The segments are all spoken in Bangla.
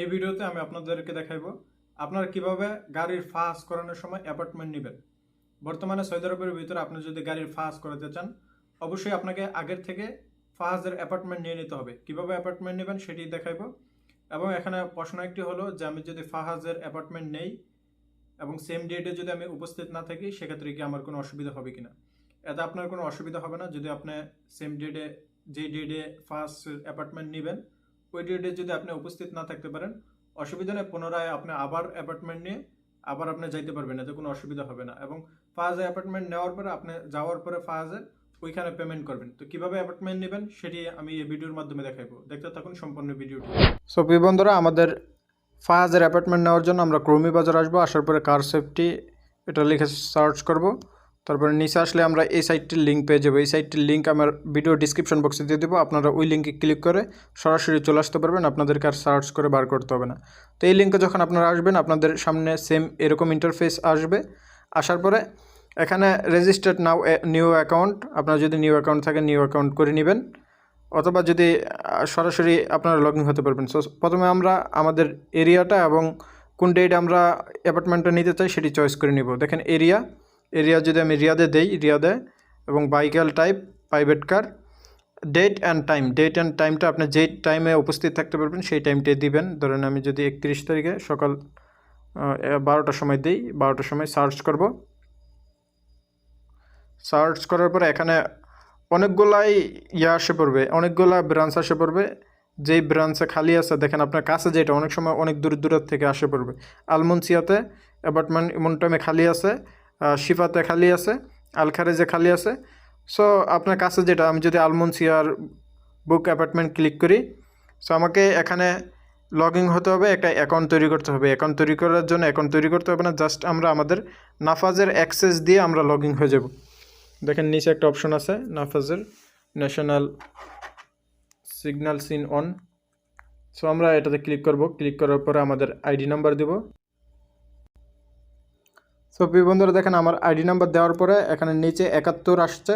এই ভিডিওতে আমি আপনাদেরকে দেখাইবো আপনারা কীভাবে গাড়ির ফাস করানোর সময় অ্যাপার্টমেন্ট নেবেন। বর্তমানে সৌদি আরবের ভিতরে আপনি যদি গাড়ির ফাস করাতে চান, অবশ্যই আপনাকে আগের থেকে ফাহাজের অ্যাপার্টমেন্ট নিয়ে নিতে হবে। কীভাবে অ্যাপার্টমেন্ট নেবেন সেটি দেখাইবো। এবং এখানে প্রশ্ন একটি হলো যে, আমি যদি ফাহাজের অ্যাপার্টমেন্ট নেই এবং সেম ডেটে যদি আমি উপস্থিত না থাকি, সেক্ষেত্রে কি আমার কোনো অসুবিধা হবে কিনা? এতে আপনার কোনো অসুবিধা হবে না। যদি আপনি সেম ডেটে যে ডেটে ফার্স্ট অ্যাপার্টমেন্ট নেবেন ওই ডেটে যদি আপনি উপস্থিত না থাকতে পারেন, অসুবিধা নেই, পুনরায় আপনি আবার অ্যাপার্টমেন্ট নিয়ে আবার আপনি যাইতে পারবেন, এতে কোনো অসুবিধা হবে না। এবং ফাহাজে অ্যাপার্টমেন্ট নেওয়ার পরে, আপনি যাওয়ার পরে ফাহাজে ওইখানে পেমেন্ট করবেন। তো কীভাবে অ্যাপার্টমেন্ট নেবেন, সেটি আমি এই ভিডিওর মাধ্যমে দেখাবো দেখতে থাকুন সম্পূর্ণ ভিডিওটি সো প্রিয় বন্ধুরা, আমাদের ফাহাজের অ্যাপার্টমেন্ট নেওয়ার জন্য আমরা ক্রমি বাজার আসব। আসার পরে কার সেফটি এটা লিখে সার্চ করব। তারপরে নিচে আসলে আমরা এই সাইটটির লিঙ্ক পেয়ে যাব। এই সাইটটির লিঙ্ক আমার ভিডিও ডিসক্রিপশন বক্সে দিয়ে দেবো। আপনারা ওই লিঙ্কে ক্লিক করে সরাসরি চলে আসতে পারবেন। আপনাদেরকে আর সার্চ করে বার করতে হবে না। তো এই লিঙ্কে যখন আপনারা আসবেন, আপনাদের সামনে সেম এরকম ইন্টারফেস আসবে। আসার পরে এখানে রেজিস্টার্ড নাও নিউ অ্যাকাউন্ট আপনার যদি নিউ অ্যাকাউন্ট থাকে নিউ অ্যাকাউন্ট করে নেবেন। অথবা যদি সরাসরি আপনারা লগ হতে পারবেন। সো প্রথমে আমরা আমাদের এরিয়াটা এবং কোন ডেট আমরা অ্যাপার্টমেন্টটা নিতে চাই, সেটি চয়েস করে নিব। দেখেন এরিয়া এরিয়া যদি আমি রিয়াদে দেই, রিয়াদে, এবং vehicle type, private car, date and time, date and টাইমটা আপনি যেই টাইমে উপস্থিত থাকতে পারবেন সেই টাইমটাই দিবেন। ধরেন আমি যদি একত্রিশ তারিখে সকাল বারোটার সময় দিই, বারোটার সময় সার্চ করব। সার্চ করার পর এখানে অনেকগুলাই ইয়ে আসে পড়বে, অনেকগুলা ব্রাঞ্চ আসে পড়বে। যেই ব্রাঞ্চে খালি আছে, দেখেন আপনার কাছে যেটা অনেক সময় অনেক দূর দূরের থেকে আসে পড়বে। আলমনসিয়াতে, অ্যাপার্টমেন্ট এমন টাইমে খালি আছে শিফাতে খালি আছে, আলখারেজে খালি আছে। সো আপনার কাছে যেটা, আমি যদি আলমনসিয়ার বুক অ্যাপার্টমেন্ট ক্লিক করি সো আমাকে এখানে লগ ইন হতে হবে, একটা অ্যাকাউন্ট তৈরি করতে হবে। অ্যাকাউন্ট তৈরি করার জন্য অ্যাকাউন্ট তৈরি করতে হবে না জাস্ট আমরা আমাদের নাফাজের অ্যাক্সেস দিয়ে আমরা লগ ইন হয়ে যাব। দেখেন নিচে একটা অপশন আছে, নাফাজের national single sign on so আমরা এটাতে ক্লিক করব। ক্লিক করার পরে আমাদের আইডি নাম্বার দেব। সো বন্ধুরা, দেখেন আমার আইডি নাম্বার দেওয়ার পরে এখানে নিচে একাত্তর আসছে।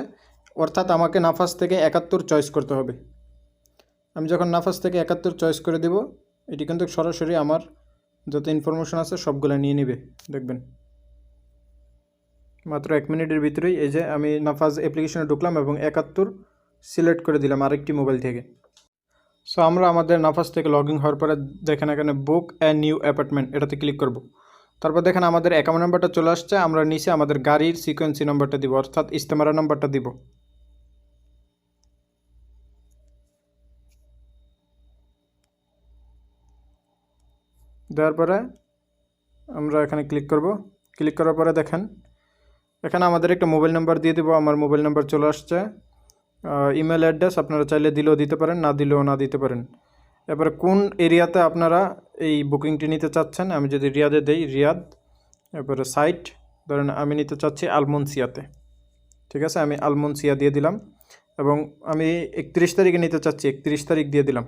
অর্থাৎ আমাকে নাফাজ থেকে একাত্তর চয়েস করতে হবে। আমি যখন নাফাজ থেকে একাত্তর চয়েস করে দেব, এটি কিন্তু সরাসরি আমার যত ইনফরমেশন আছে সবগুলো নিয়ে নেবে। দেখবেন। মাত্র এক মিনিটের ভিতরেই এই যে আমি নাফাজ অ্যাপ্লিকেশনে ঢুকলাম এবং একাত্তর সিলেক্ট করে দিলাম আরেকটি মোবাইল থেকে। সো আমরা আমাদের নাফাজ থেকে লগ ইন হওয়ার পরে দেখেন এখানে বুক অ্যান্ড নিউ অ্যাপার্টমেন্ট এটাতে ক্লিক করব। তারপর দেখেন আমাদের অ্যাকাউন্ট নাম্বারটা চলে আসছে, আমরা নিচে আমাদের গাড়ির সিকোয়েন্সি নাম্বারটা দিব, অর্থাৎ ইস্তেমারা নাম্বারটা দিব। দেওয়ার পরে আমরা এখানে ক্লিক করব। ক্লিক করার পরে দেখেন, এখানে আমাদের একটা মোবাইল নাম্বার দিয়ে দেবো, আমার মোবাইল নাম্বার চলে আসছে। ইমেল অ্যাড্রেস আপনারা চাইলে দিলেও দিতে পারেন, না দিলেও না দিতে পারেন। এবারে কোন এরিয়াতে আপনারা এই বুকিংটি নিতে চাচ্ছেন, আমি যদি রিয়াদে দেই, রিয়াদ, এরপরে সাইট ধরেন আমি নিতে চাচ্ছি আলমনসিয়াতে। ঠিক আছে? আমি আলমনসিয়া দিয়ে দিলাম এবং আমি একত্রিশ তারিখে নিতে চাচ্ছি, একত্রিশ তারিখ দিয়ে দিলাম।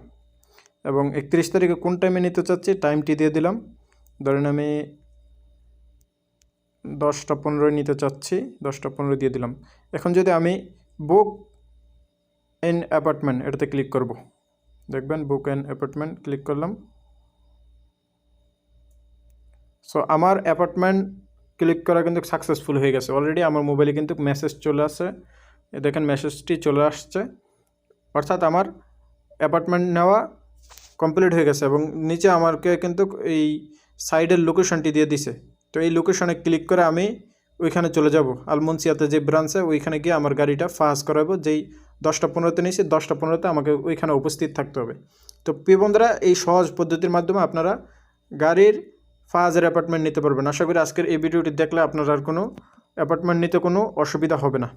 এবং একত্রিশ তারিখে কোন টাইমে নিতে চাচ্ছি? টাইমটি দিয়ে দিলাম। ধরেন আমি দশটা পনেরোয় নিতে চাচ্ছি, দশটা পনেরো দিয়ে দিলাম। এখন যদি আমি বুক ইন অ্যাপার্টমেন্ট এটাতে ক্লিক করব। দেখবেন বুক ইন অ্যাপার্টমেন্ট ক্লিক করলাম। সো আমার অ্যাপার্টমেন্ট ক্লিক করা কিন্তু সাকসেসফুল হয়ে গেছে। অলরেডি আমার মোবাইলে কিন্তু মেসেজ চলে আসে। দেখেন মেসেজটি চলে আসছে। অর্থাৎ আমার অ্যাপার্টমেন্ট নেওয়া কমপ্লিট হয়ে গেছে এবং নিচে আমাকে কিন্তু এই সাইডের লোকেশনটি দিয়ে দিছে। তো এই লোকেশনে ক্লিক করে আমি ওইখানে চলে যাব। আলমনসিয়াতে যে ব্রাঞ্চে ওইখানে গিয়ে আমার গাড়িটা ফাস করাবো। যেই দশটা পনেরোতে নিয়েছি, দশটা পনেরোতে আমাকে ওইখানে উপস্থিত থাকতে হবে। তো প্রিয় বন্ধুরা, এই সহজ পদ্ধতির মাধ্যমে আপনারা গাড়ির ফাজের অ্যাপার্টমেন্ট নিতে পারবেন। আশা করি আজকের এই ভিডিওটি দেখলে আপনার আর কোনো অ্যাপার্টমেন্ট নিতে কোনো অসুবিধা হবে না।